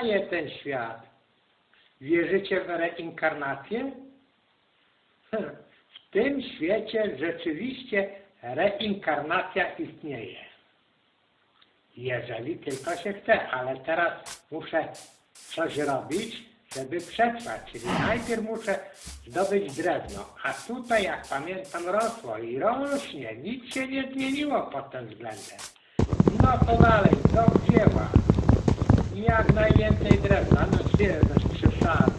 istnieje ten świat. Wierzycie w reinkarnację? W tym świecie rzeczywiście reinkarnacja istnieje. Jeżeli tylko się chce, ale teraz muszę coś robić, żeby przetrwać. Czyli najpierw muszę zdobyć drewno, a tutaj, jak pamiętam, rosło i rośnie. Nic się nie zmieniło pod tym względem. No to dalej, do dzieła. Jak najwięcej drewna, no dwie bez przesady.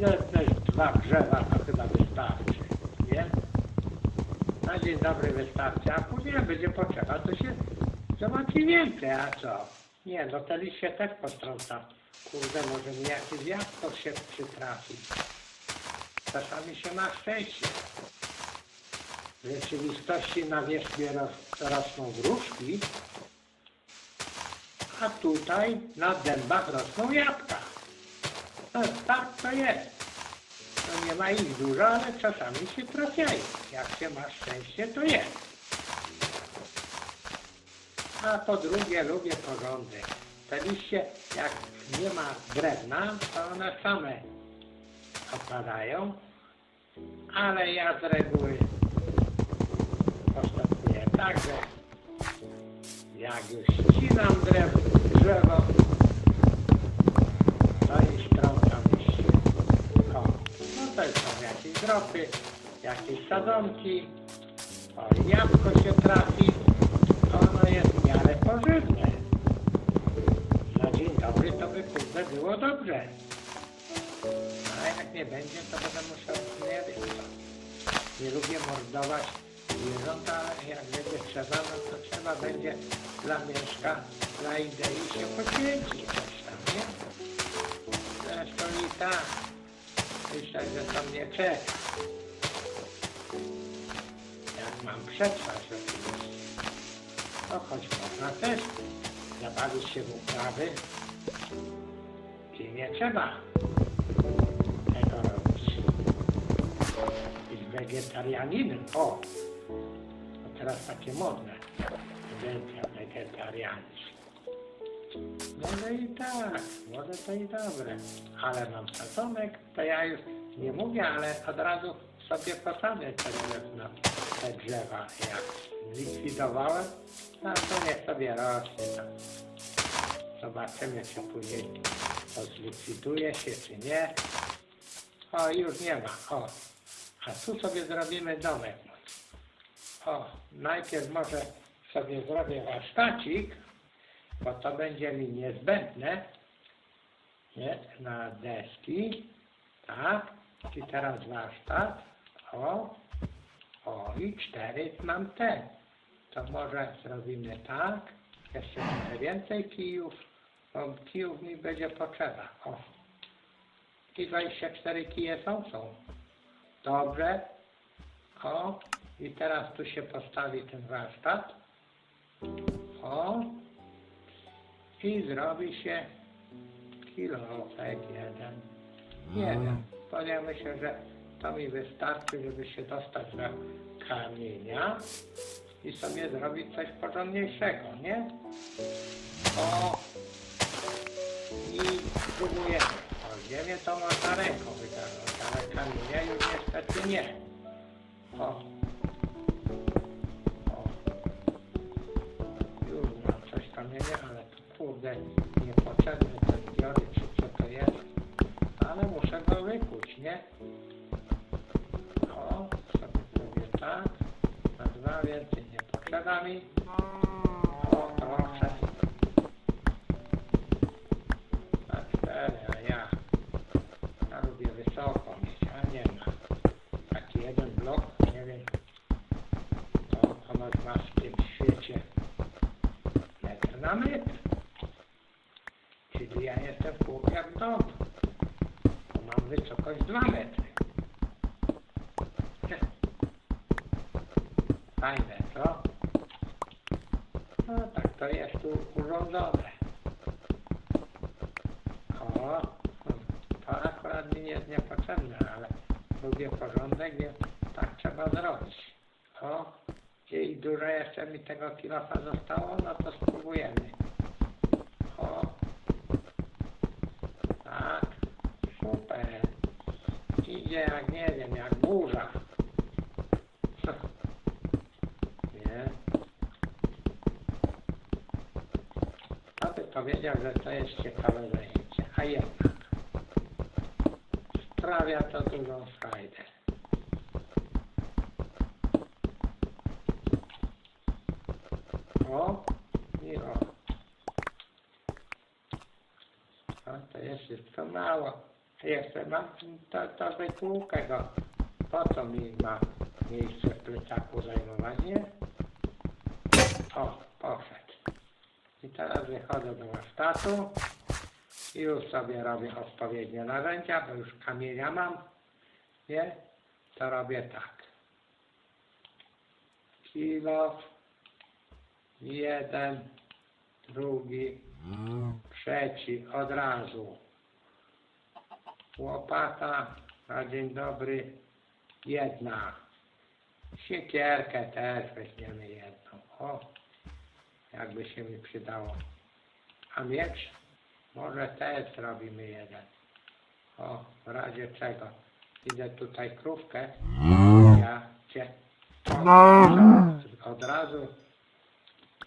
Zetnąć dwa drzewa to chyba wystarczy, nie? Na dzień dobry wystarczy, a później będzie potrzeba, to się zobaczy więcej, a co? Nie, no te liście też postrąca. Kurde, może mi jakiś jabłko się przytrafi. Czasami się ma szczęście. W rzeczywistości na wierzchni ros, rosną wróżki, a tutaj na dębach rosną jabłka. Tak to jest. No nie ma ich dużo, ale czasami się trafiają. Jak się ma szczęście, to jest. A po drugie lubię porządek. Te liście, jak nie ma drewna, to one same opadają, ale ja z reguły postępuję tak, że jak już ścinam drzewo, drzewo to i strącam liście. O, no to są jakieś dropy, jakieś sadzonki, o, jabłko się trafi, ono jest w miarę pożywne. Na dzień dobry to by kurde było dobrze. A jak nie będzie, to będę musiał, nie wiem co. Nie lubię mordować zwierząt, ale jak będzie trzeba, no to trzeba będzie dla mieszka, dla idei się poświęcić coś tam, nie? Zresztą i tak. Myślę, że to mnie czeka. Jak mam przetrwać oczywiście. No choć można też zabawić się w uprawy i nie trzeba tego robić. Być wegetarianinem, o! Teraz takie modne. Wege- Wegetarianizm. Może i tak, może to i dobre. Ale mam szacunek, to ja już nie mówię, ale od razu sobie posadzę te drewno, te drzewa. Jak zlikwidowałem, no to niech sobie rośnie tam. Zobaczymy, czy później to zlikwiduje się, czy nie. O, już nie ma. O, a tu sobie zrobimy domek. O, najpierw może sobie zrobię warsztacik, bo to będzie mi niezbędne, nie, na deski, tak, i teraz warsztat, o, o, i cztery mam te, to może zrobimy tak, jeszcze trochę więcej kijów, bo kijów mi będzie potrzeba, o, i 24 kije są, są, dobrze, o, i teraz tu się postawi ten warsztat, o, i zrobi się kilofek jeden. Nie wiem, bo ja myślę, że to mi wystarczy, żeby się dostać do kamienia i sobie zrobić coś porządniejszego, nie? O, i spróbujemy. O, ziemię to można ręką wygarnąć, ale kamienia już niestety nie. O, kamienia, ale to kurde niepotrzebne te zbiory, czy co to jest. Ale muszę go wykuć, nie? O, sobie zrobię tak. Na dwa więcej nie potrzeba mi. O, proszę. Na to jest tu urządzone. O, to akurat mi jest niepotrzebne, ale lubię porządek, więc tak trzeba zrobić. O, i dużo jeszcze mi tego kilofa zostało, no to spróbujemy. O, tak, super. Idzie jak nie wiem, jak burza. Powiedział, że to jest ciekawe zajęcie, a jednak sprawia to dużą frajdę. O, i o. A to jest wszystko mało. Jeszcze mam to, to wytłukę go. Po co mi ma miejsce w plecaku zajmować, nie? O, poszedł. I teraz wychodzę do warsztatu i już sobie robię odpowiednie narzędzia, bo już kamienia mam, nie? To robię tak. Kilo, jeden, drugi, trzeci, od razu. Łopata, na dzień dobry, jedna. Siekierkę też weźmiemy jedną. O, jakby się mi przydało. A miecz? Może też zrobimy jeden. O, w razie czego. Idę tutaj krówkę. Ja cię od razu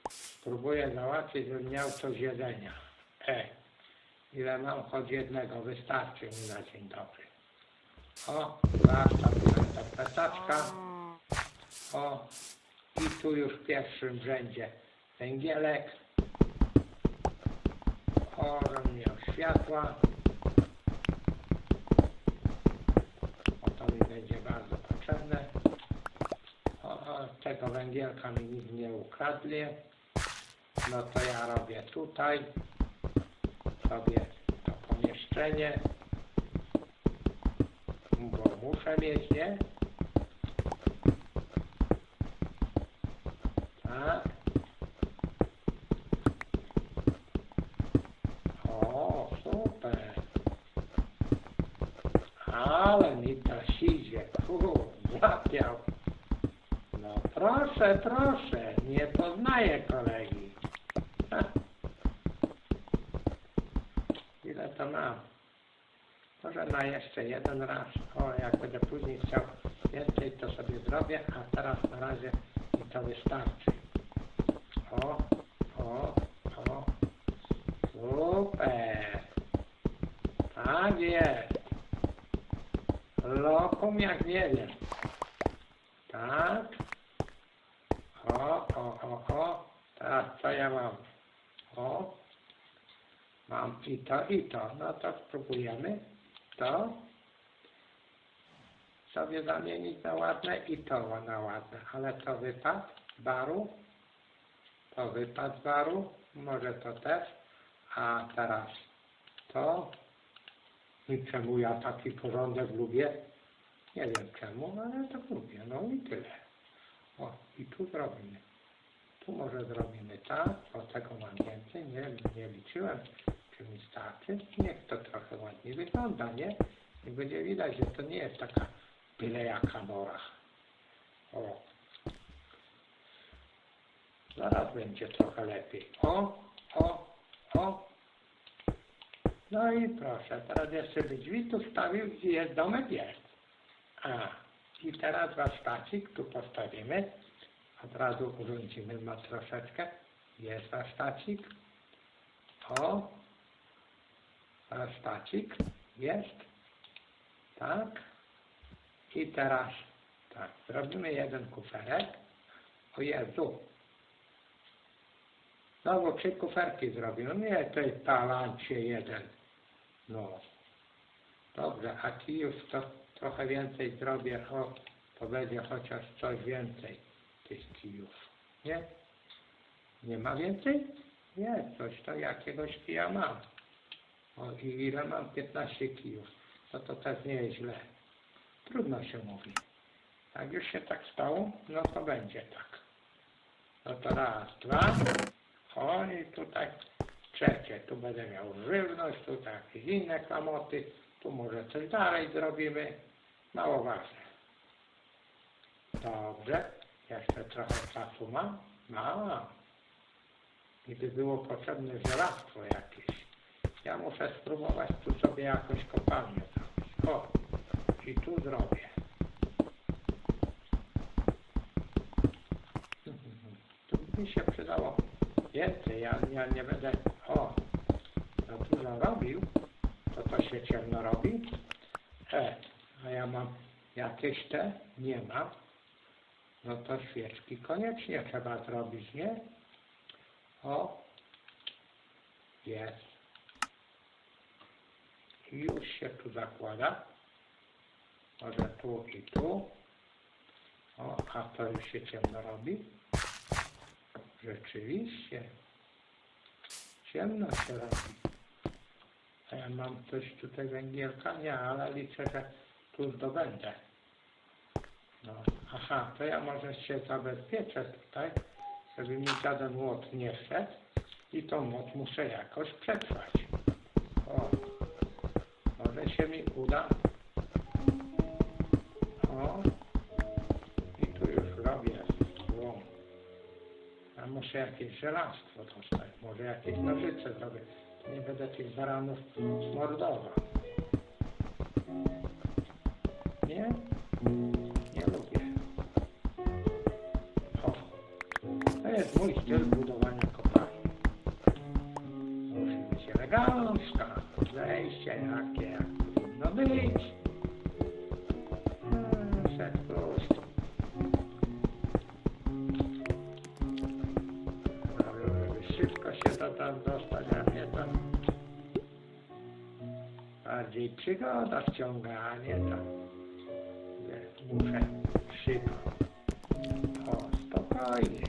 spróbuję załatwić, żebym miał coś jedzenia. E, ile mam? Choć jednego, wystarczy mi na dzień dobry. O, warsztat ta plecaczka. O, i tu już w pierwszym rzędzie węgielek. O, żebym miał światła. O, to mi będzie bardzo potrzebne. O, o, tego węgielka mi nikt nie ukradli. No to ja robię tutaj sobie to pomieszczenie, bo muszę mieć, nie? Tak. O, super. Ale mi kurde, zapiał. No proszę, proszę, nie poznaję kolegi. Ile to mam? Może na jeszcze jeden raz. O, jak będę później chciał więcej, to sobie zrobię, a teraz na razie mi to wystarczy. O, o, o. Super. Tak jest. Lokum jak wiem. Tak. O, o, o, o. Teraz co ja mam? O. Mam i to, i to. No to spróbujemy. To. Sobie zamienić na ładne i to na ładne. Ale to wypad baru. To wypad baru. Może to też. A teraz to. I czemu ja taki porządek lubię? Nie wiem czemu, ale to lubię. No i tyle. O, i tu zrobimy. Tu może zrobimy tak, bo tego mam więcej. Nie, nie liczyłem, czy mi starczy. Niech to trochę ładniej wygląda, nie? I będzie widać, że to nie jest taka byle jaka. O. Zaraz będzie trochę lepiej. O, o, o. No i proszę, teraz jeszcze by drzwi tu wstawił i jest domek jest. A, i teraz warsztacik tu postawimy. Od razu urządzimy ma troszeczkę. Jest warsztacik. O, warsztacik jest. Tak. I teraz tak, zrobimy jeden kuferek. O Jezu. Znowu trzy kuferki zrobimy. Nie, to jest talancie jeden. No. Dobrze, a kijów to trochę więcej zrobię. O, to będzie chociaż coś więcej tych kijów. Nie? Nie ma więcej? Nie, coś to jakiegoś kija mam. O, i ile mam? 15 kijów. No to też nie jest źle. Trudno się mówi. Jak już się tak stało, no to będzie tak. No to raz, dwa. O i tutaj trzecie. Tu będę miał żywność, tu jakieś inne klamoty. Tu może coś dalej zrobimy. Mało ważne. Dobrze. Jeszcze trochę czasu mam? Mam. Gdyby było potrzebne żelastwo jakieś. Ja muszę spróbować tu sobie jakąś kopalnię zrobić. O, i tu zrobię. Tu mi się przydało więcej, ja, ja nie będę, o, za dużo robił, to to się ciemno robi. E, a ja mam jakieś te, nie mam. No to świeczki koniecznie trzeba zrobić, nie? O, jest. I już się tu zakłada. Może tu i tu. O, a to już się ciemno robi. Rzeczywiście. Ciemno się robi. Mam coś tutaj węgielka? Nie, ale liczę, że tu zdobędę. No, aha, to ja może się zabezpieczę tutaj, żeby mi żaden młot nie wszedł i tą moc muszę jakoś przetrwać. O, może się mi uda. O, i tu już robię złom. A muszę jakieś żelastwo dostać, może jakieś nożyce zrobię. Nie będę tych baranów mordował. Nie? Nie lubię. O, to jest mój styl budowania przygoda wciąga, a nie tam że muszę szybko. O, spokojnie.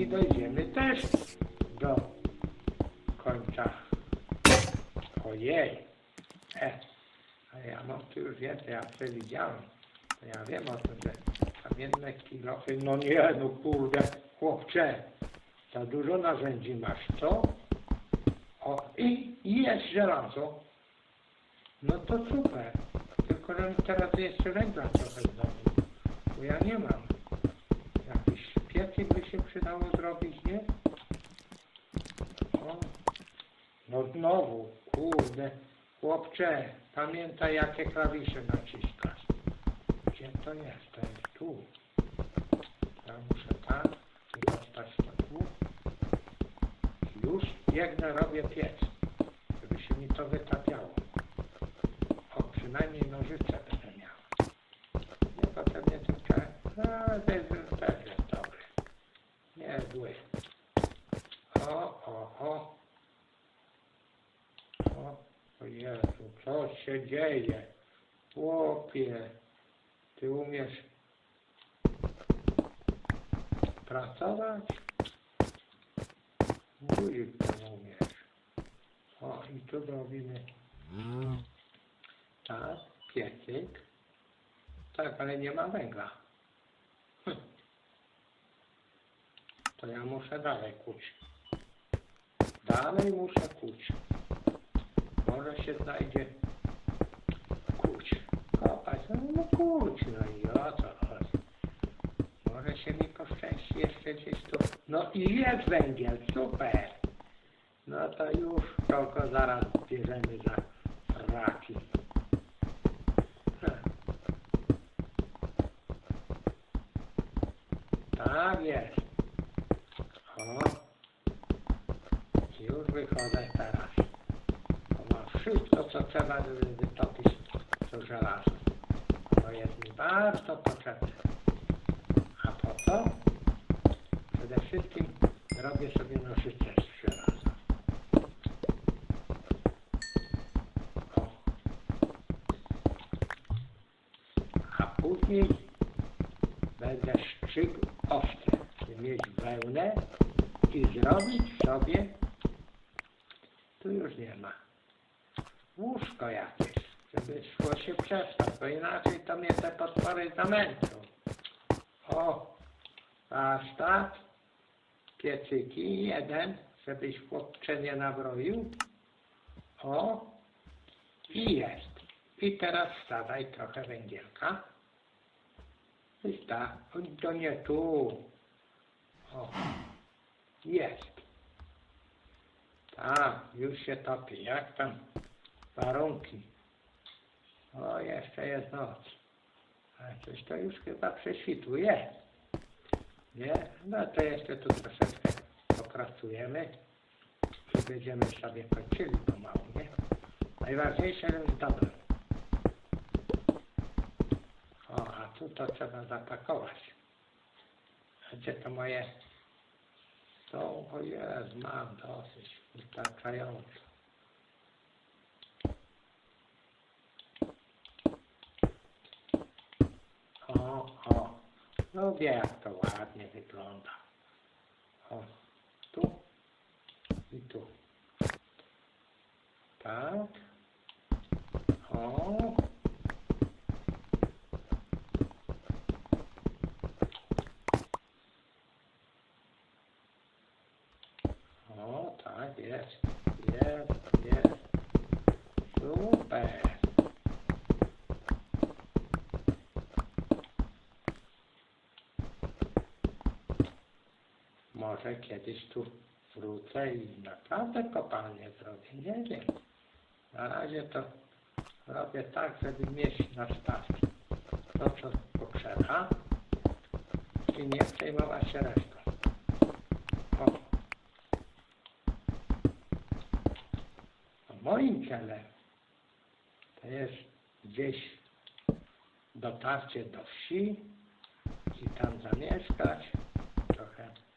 I dojdziemy też do końca. Ojej. E, a ja mam tu już więcej, ja przewidziałem. To ja wiem o tym, że kamienne kilofy, no nie, no kurde, chłopcze, za dużo narzędzi masz, co? O, i jest żelazo. No to super. Tylko że teraz jeszcze węgla trochę zdobył. Bo ja nie mam. Jakiś piecyk by się przydało zrobić, nie? O. No znowu, kurde. Chłopcze, pamiętaj jakie klawisze naciskasz. Gdzie to jest? Tu. Ja muszę tak i dostać to tu. Już biegnę, robię piec, żeby się mi to wytapiało. Przynajmniej nożyce będę miał. Nie potrzebnie tylko... No, to jest, też jest dobry. Nie zły. O, o, o. O, o Jezu, co się dzieje? Chłopie, ty umiesz pracować? Guzik to umiesz. O, i tu robimy tak, piecyk. Tak, ale nie ma węgla. Hm. To ja muszę dalej kuć. Dalej muszę kuć. Może się znajdzie kuć. Kopać, no, no kuć, no i o co chodzi. Może się mi poszczęści jeszcze gdzieś tu. No i jest węgiel, super. No to już tylko zaraz bierzemy za raki. Tak jest. O. Już wychodzę teraz. To ma wszystko, co trzeba, żeby wytopić to żelazo. To jest mi bardzo potrzebne. A po co? Przede wszystkim robię sobie nożyce z żelaza. O. A później będę strzygł ostre, by wełnę i zrobić sobie, tu już nie ma, łóżko jakieś, żeby szło się przespać, bo inaczej to mnie te potwory zamęczą. O, pasta, piecyki, jeden, żebyś chłopcze nie nabroił. O, i jest. I teraz wstawaj trochę węgielka. I tak, to nie tu. O, jest. Tak, już się topi. Jak tam warunki? O, jeszcze jest noc. A coś to już chyba prześwituje. Nie? No to jeszcze tu troszeczkę popracujemy będziemy sobie kończyli pomału, nie? Najważniejsze jest dobre. O, a tu to trzeba zapakować. Gdzie to moje... To, jest, mam dosyć wystarczająco. O, o, lubię jak to ładnie wygląda. O, tu i tu. Tak. O, tak, jest, jest, jest. Super. Może kiedyś tu wrócę i naprawdę kopalnię zrobię, nie wiem. Na razie to robię tak, żeby mieć na start to, co potrzeba i nie przejmować się resztą. O. A moim celem to jest gdzieś dotarcie do wsi i tam zamieszkać,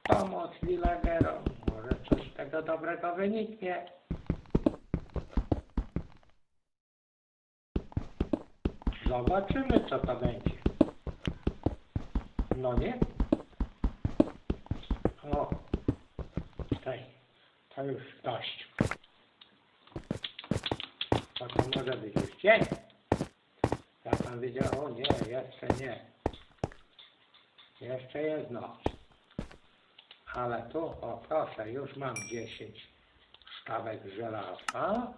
pomóc villagerom, może coś z tego dobrego wyniknie. Zobaczymy, co to będzie. No nie? O, tutaj, to już dość. To, to może być już dzień. Ja tam widział, o nie, jeszcze nie. Jeszcze jest noc. Ale tu, o proszę, już mam 10 sztabek żelaza.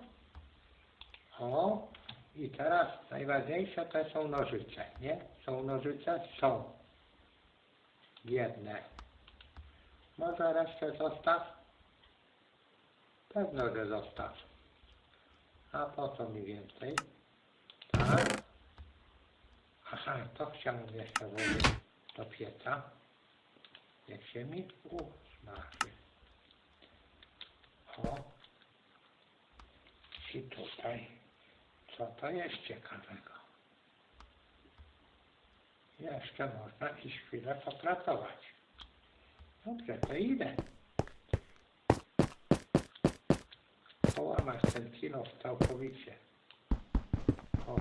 O, i teraz najważniejsze to są nożyce, nie? Są nożyce? Są. Jedne. Może resztę zostaw? Pewno, że zostaw. A po co mi więcej? Tak. Aha, to chciałem jeszcze włożyć do pieca. Niech się mi usmaży. O. I tutaj. Co to jest ciekawego? Jeszcze można iść chwilę popracować. Dobrze, to idę. Połamać ten kilo całkowicie. O.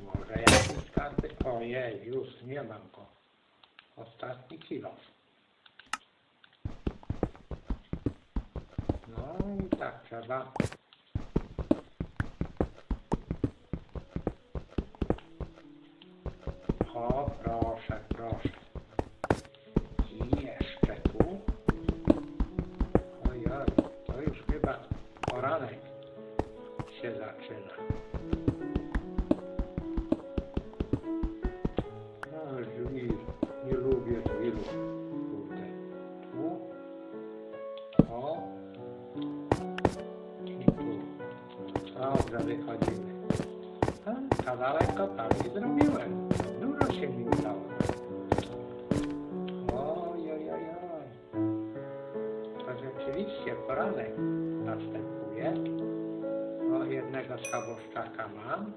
Może jakiś skarby? Ojej, już nie mam go. Ostatni kilo. No i tak trzeba kawałek kopalni zrobiłem. Dużo się mi udało. Oj, oj, oj. To rzeczywiście poranek następuje. O, jednego schaboszczaka mam.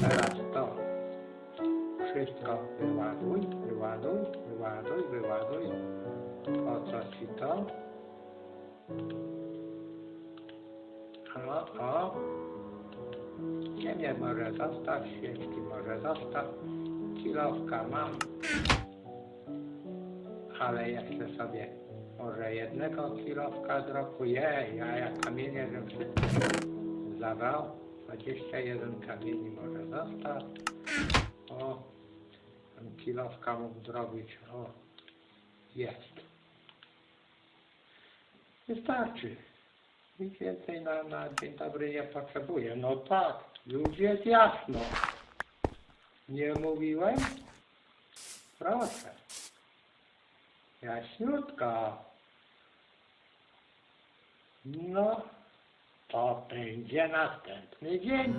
Teraz to wszystko wyładuj, wyładuj, wyładuj, wyładuj. Po co ci to? O, o. Ziemię może zostaw, świeczki może zostaw. Kilowka mam. Ale jeszcze sobie może jednego kilowka zrokuję. Ja jak kamienie, że wszystko zabrał. 21 kamieni może zostaw. O, kilowka mógł zrobić. O, jest. Wystarczy. Nic więcej na, na dzień dobry nie potrzebuję. No tak, już jest jasno. Nie mówiłem? Proszę. Jaśniutko. No, To będzie następny dzień.